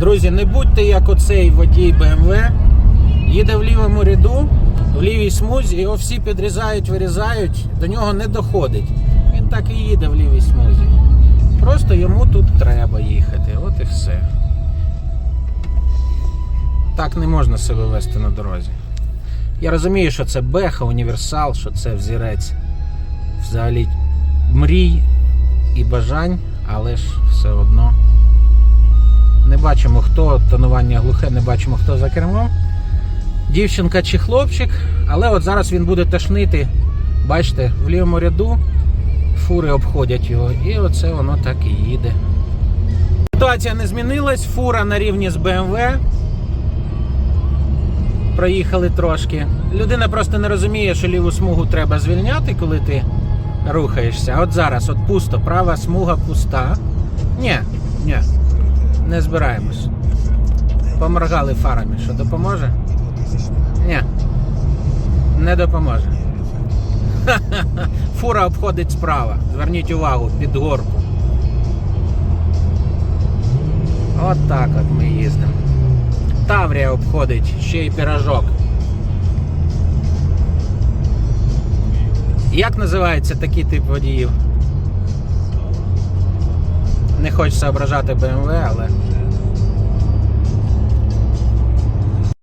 Друзі, не будьте як оцей водій BMW. Їде в лівому ряду, в лівій смузі, його всі підрізають, вирізають, до нього не доходить. Він так і їде в лівій смузі. Просто йому тут треба їхати. От і все. Так не можна себе вести на дорозі. Я розумію, що це беха, універсал, що це взірець взагалі мрій і бажань, але ж все одно. Бачимо хто, тонування глухе, не бачимо хто за кермом. Дівчинка чи хлопчик, але от зараз він буде тошнити. Бачите, в лівому ряду фури обходять його, і оце воно так і їде. Ситуація не змінилась, фура на рівні з BMW. Проїхали трошки. Людина просто не розуміє, що ліву смугу треба звільняти, коли ти рухаєшся. От зараз, от пусто, права смуга пуста. Ні, не збираємось. Поморгали фарами. Що допоможе? Ні. Не допоможе. Фура обходить справа. Зверніть увагу, під горку. От так от ми їздимо. Таврія обходить, ще й пірожок. Як називається такий тип водіїв? Хочеться ображати BMW, але